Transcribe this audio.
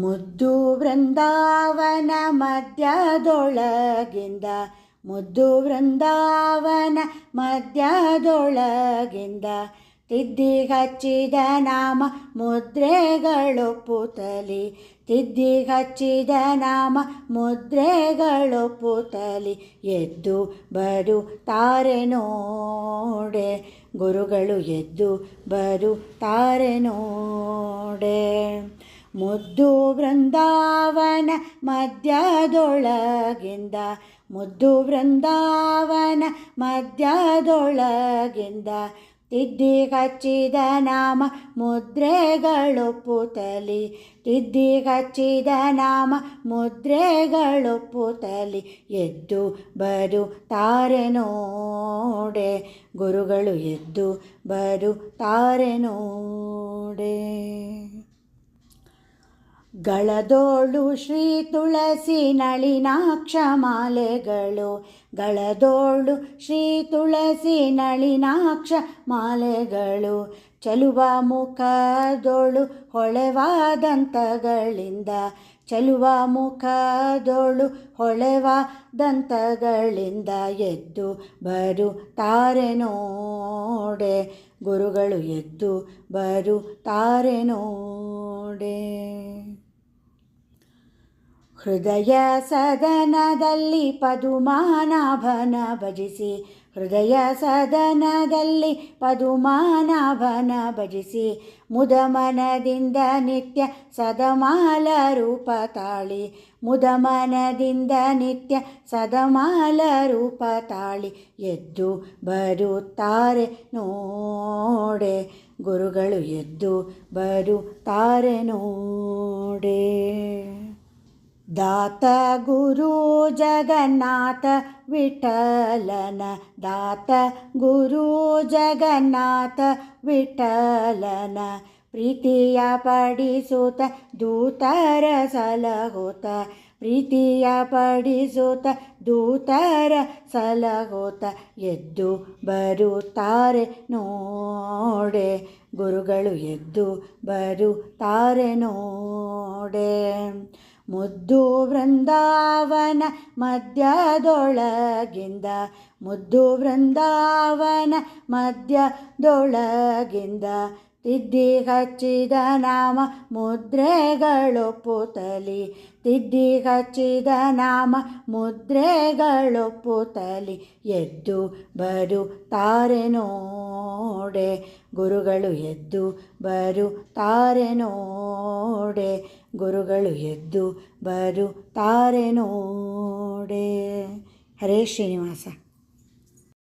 ಮುದ್ದು ವೃಂದಾವನ ಮಧ್ಯದೊಳಗಿಂದ ಮುದ್ದು ವೃಂದಾವನ ಮಧ್ಯದೊಳಗಿಂದ ತಿದ್ದಿ ಹಚ್ಚಿದ ನಾಮ ಮುದ್ರೆಗಳೊಪ್ಪುತ್ತಲಿ ತಿದ್ದಿ ಹಚ್ಚಿದ ನಾಮ ಮುದ್ರೆಗಳೊಪ್ಪುತ್ತಲಿ ಎದ್ದು ಬರುತ್ತಾರೆ ನೋಡೆ, ಗುರುಗಳು ಎದ್ದು ಬರುತ್ತಾರೆ ನೋಡೆ. ಮುದ್ದು ಬೃಂದಾವನ ಮಧ್ಯದೊಳಗಿಂದ ಮುದ್ದು ಬೃಂದಾವನ ಮಧ್ಯದೊಳಗಿಂದ ತಿದ್ದಿ ಹಚ್ಚಿದ ನಾಮ ಮುದ್ರೆಗಳೊಪ್ಪುತ್ತಲಿ ತಿದ್ದಿ ಹಚ್ಚಿದ ನಾಮ ಮುದ್ರೆಗಳೊಪ್ಪುತ್ತಲಿ ಎದ್ದು ಬರುತ್ತಾರೆ ನೋಡೆ, ಗುರುಗಳು ಎದ್ದು ಬರುತ್ತಾರೆ ನೋಡೆ. ಗಳದೋಳು ಶ್ರೀ ತುಳಸಿ ನಳಿನಾಕ್ಷ ಮಾಲೆಗಳು. ಗಳದೋಳು ಶ್ರೀ ತುಳಸಿ ನಳಿನಾಕ್ಷ ಮಾಲೆಗಳು. ಚಲುವ ಮುಖದೋಳು ಹೊಳೆವಾದಂತಗಳಿಂದ. ಚಲುವ ಮುಖದೋಳು ಹೊಳೆವ ದಂತಗಳಿಂದ ಎದ್ದು ಬರುತ್ತಾರೆ ನೋಡೆ. ಗುರುಗಳು ಎದ್ದು ಬರುತ್ತಾರೆ ನೋಡೆ. ಹೃದಯ ಸದನದಲ್ಲಿ ಪದುಮಾನಾಭನ ಭಜಿಸಿ. ಹೃದಯ ಸದನದಲ್ಲಿ ಪದುಮಾನಾಭನ ಭಜಿಸಿ. ಮುದಮನದಿಂದ ನಿತ್ಯ ಸದಮಾಲ ರೂಪ ತಾಳಿ. ಮುದಮನದಿಂದ ನಿತ್ಯ ಸದಮಾಲ ರೂಪ ತಾಳಿ. ಎದ್ದು ಬರುತ್ತಾರೆ ನೋಡೆ. ಗುರುಗಳು ಎದ್ದು ಬರುತ್ತಾರೆ ನೋಡೆ. ದಾತ ಗುರು ಜಗನ್ನಾಥ ವಿಠಲನ. ದಾತ ಗುರು ಜಗನ್ನಾಥ ವಿಠಲನ. ಪ್ರೀತಿಯ ಪಡಿಸುತ್ತ ದೂತರ ಸಲಹುತ ಪ್ರೀತಿಯ ಪಡಿಸುತ್ತ ದೂತರ ಸಲಹುತ ಎದ್ದು ಬರುತ್ತಾರೆ ನೋಡೆ. ಗುರುಗಳು ಎದ್ದು ಬರುತ್ತಾರೆ ನೋಡೆ. ಮುದ್ದು ವೃಂದಾವನ ಮಧ್ಯದೊಳಗಿಂದ ಮುದ್ದು ವೃಂದಾವನ ಮಧ್ಯದೊಳಗಿಂದ ತಿದ್ದಿ ಹಚ್ಚಿದ ನಾಮ ಮುದ್ರೆಗಳೊಪ್ಪುತ್ತಲಿ ತಿದ್ದಿ ಹಚ್ಚಿದ ನಾಮ ಮುದ್ರೆಗಳೊಪ್ಪುತ್ತಲಿ ಎದ್ದು ಬರುತ್ತಾರೆ ನೋಡೆ, ಗುರುಗಳು ಎದ್ದು ಬರುತ್ತಾರೆ ನೋಡೆ ಗುರುಗಳು ಎದ್ದು ಬರುತ್ತಾರೆ ನೋಡೆ ಹರೇ ಶ್ರೀನಿವಾಸ.